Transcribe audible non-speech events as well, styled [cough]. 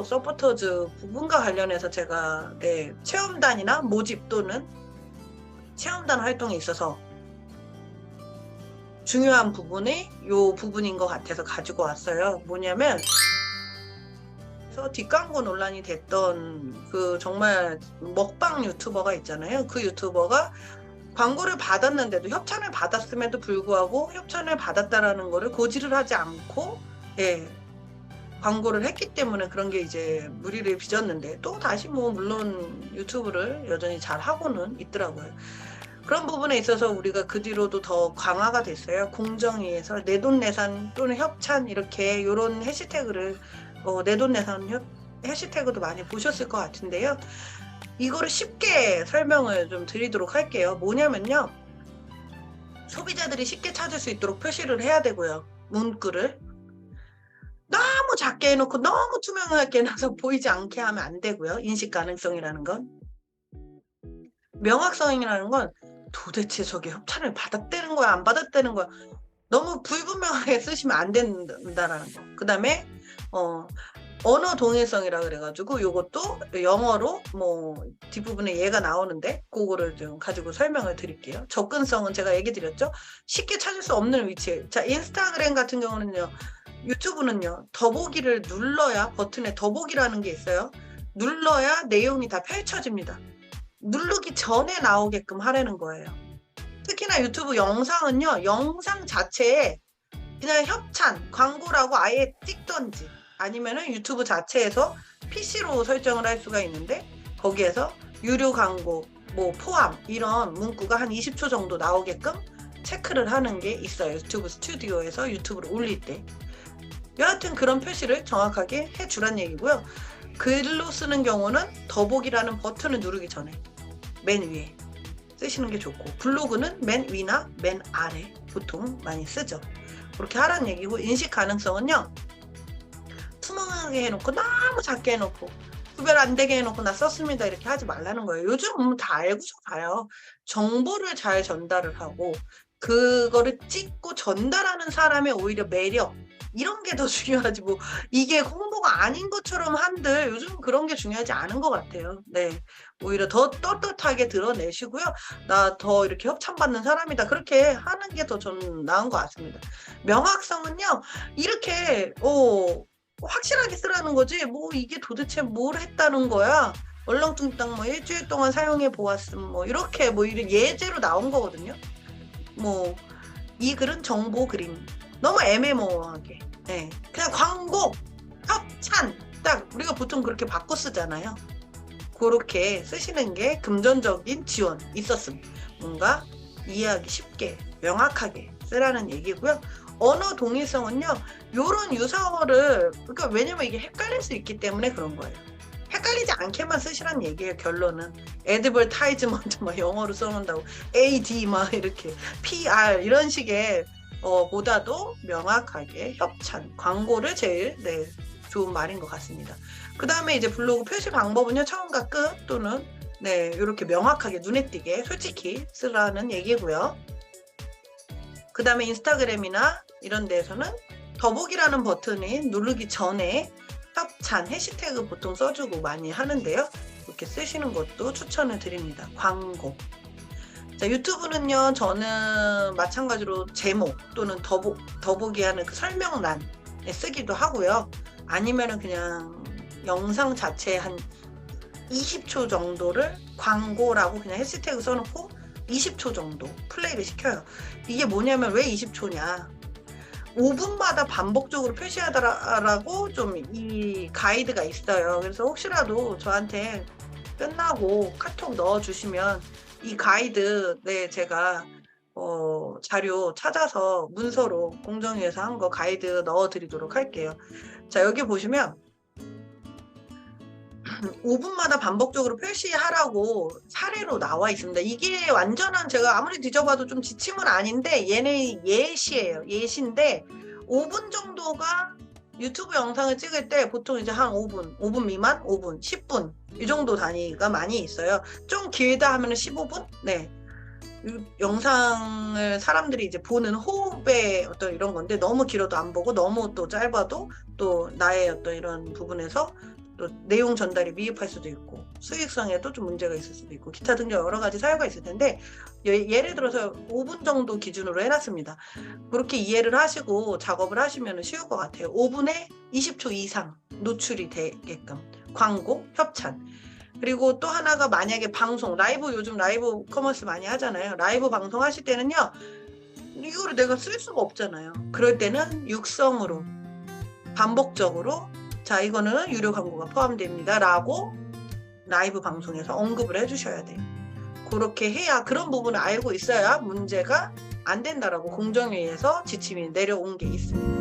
또 서포터즈 부분과 관련해서 제가 네, 체험단이나 모집 또는 체험단 활동에 있어서 중요한 부분이 요 부분인 것 같아서 가지고 왔어요. 뭐냐면 그래서 뒷광고 논란이 됐던 그 정말 먹방 유튜버가 있잖아요. 그 유튜버가 광고를 받았는데도 협찬을 받았음에도 불구하고 협찬을 받았다라는 거를 고지를 하지 않고 예 광고를 했기 때문에 그런 게 이제 무리를 빚었는데 또 다시 뭐 물론 유튜브를 여전히 잘 하고는 있더라고요. 그런 부분에 있어서 우리가 그 뒤로도 더 강화가 됐어요. 공정위에서 내돈내산 또는 협찬 이렇게 이런 해시태그를 어, 내돈내산 협, 해시태그도 많이 보셨을 것 같은데요. 이거를 쉽게 설명을 좀 드리도록 할게요. 뭐냐면요. 소비자들이 쉽게 찾을 수 있도록 표시를 해야 되고요. 문구를. 너무 작게 해놓고 너무 투명하게 [laughs] 해놔서 보이지 않게 하면 안 되고요. 인식 가능성이라는 건. 명확성이라는 건 도대체 저게 협찬을 받았다는 거야, 안 받았다는 거야. 너무 불분명하게 [laughs] 쓰시면 안 된다라는 거. 그 다음에, 어, 언어 동일성이라 그래가지고 요것도 영어로 뭐 뒷부분에 얘가 나오는데 그거를 좀 가지고 설명을 드릴게요. 접근성은 제가 얘기 드렸죠. 쉽게 찾을 수 없는 위치에. 자, 인스타그램 같은 경우는요. 유튜브는요. 더보기를 눌러야 버튼에 더보기라는 게 있어요. 눌러야 내용이 다 펼쳐집니다. 누르기 전에 나오게끔 하라는 거예요. 특히나 유튜브 영상은요. 영상 자체에 그냥 협찬, 광고라고 아예 찍던지 아니면은 유튜브 자체에서 PC로 설정을 할 수가 있는데 거기에서 유료 광고 뭐 포함 이런 문구가 한 20초 정도 나오게끔 체크를 하는 게 있어요. 유튜브 스튜디오에서 유튜브를 올릴 때. 여하튼 그런 표시를 정확하게 해주란 얘기고요. 글로 쓰는 경우는 더보기라는 버튼을 누르기 전에 맨 위에 쓰시는 게 좋고 블로그는 맨 위나 맨 아래 보통 많이 쓰죠. 그렇게 하라는 얘기고 인식 가능성은요. 투명하게 해놓고 너무 작게 해놓고 구별 안 되게 해놓고 나 썼습니다 이렇게 하지 말라는 거예요. 요즘 다 알고서 가요. 정보를 잘 전달을 하고 그거를 찍고 전달하는 사람의 오히려 매력 이런 게 더 [laughs] 중요하지 뭐 이게 홍보가 아닌 것처럼 한들 요즘 그런 게 중요하지 않은 것 같아요. 네, 오히려 더 떳떳하게 드러내시고요. 나 더 이렇게 협찬받는 사람이다 그렇게 하는 게더전 나은 것 같습니다. 명확성은요 이렇게 어 확실하게 쓰라는 거지 뭐 이게 도대체 뭘 했다는 거야. 얼렁뚱땅 뭐 일주일 동안 사용해 보았음 뭐 이렇게 뭐 이런 예제로 나온 거거든요. 뭐 이 글은 정보 그림 너무 애매모호하게 네. 그냥 광고 협찬 딱 우리가 보통 그렇게 바꿔 쓰잖아요. 그렇게 쓰시는 게 금전적인 지원 있었음 뭔가 이해하기 쉽게 명확하게 쓰라는 얘기고요. 언어 동일성은요. 요런 유사어를 그러니까 왜냐면 이게 헷갈릴 수 있기 때문에 그런 거예요. 헷갈리지 않게만 쓰시란 얘기예요. 결론은 애드벌타이즈먼트 막 영어로 써놓는다고 AD 막 이렇게 PR 이런 식의 어, 보다도 명확하게 협찬 광고를 제일 네, 좋은 말인 것 같습니다. 그 다음에 이제 블로그 표시 방법은요 처음과 끝 또는 네 이렇게 명확하게 눈에 띄게 솔직히 쓰라는 얘기고요. 그 다음에 인스타그램이나 이런 데에서는 더보기라는 버튼이 누르기 전에 협찬 해시태그 보통 써주고 많이 하는데요. 이렇게 쓰시는 것도 추천을 드립니다. 광고. 자, 유튜브는요, 저는 마찬가지로 제목 또는 더보, 더보기 하는 그 설명란에 쓰기도 하고요. 아니면은 그냥 영상 자체에 한 20초 정도를 광고라고 그냥 해시태그 써놓고 20초 정도 플레이를 시켜요. 이게 뭐냐면 왜 20초냐? 5분마다 반복적으로 표시하더라고 좀 이 가이드가 있어요. 그래서 혹시라도 저한테 끝나고 카톡 넣어주시면 이 가이드 네 제가 어, 자료 찾아서 문서로 공정위에서 한 거 가이드 넣어드리도록 할게요. 자 여기 보시면 [clears throat] 5분마다 반복적으로 표시하라고 사례로 나와 있습니다. 이게 완전한 제가 아무리 뒤져봐도 좀 지침은 아닌데 얘네 예시예요. 예시인데 5분 정도가 유튜브 영상을 찍을 때 보통 이제 한 5분, 5분 미만, 5분, 10분 이 정도 단위가 많이 있어요. 좀 길다 하면 15분? 네. 영상을 사람들이 이제 보는 호흡의 어떤 이런 건데 너무 길어도 안 보고 너무 또 짧아도 또 나의 어떤 이런 부분에서 또 내용 전달이 미흡할 수도 있고 수익성에도 좀 문제가 있을 수도 있고 기타 등등 여러 가지 사유가 있을 텐데 예- 예를 들어서 5분 정도 기준으로 해놨습니다. 그렇게 이해를 하시고 작업을 하시면 쉬울 것 같아요. 5분에 20초 이상 노출이 되게끔 광고, 협찬. 그리고 또 하나가 만약에 방송, 라이브 요즘 라이브 커머스 많이 하잖아요. 라이브 방송 하실 때는요. 이거를 내가 쓸 수가 없잖아요. 그럴 때는 육성으로 반복적으로 자 이거는 유료 광고가 포함됩니다 라고 라이브 방송에서 언급을 해주셔야 돼요. 그렇게 해야 그런 부분을 알고 있어야 문제가 안 된다라고 공정위에서 지침이 내려온 게 있습니다.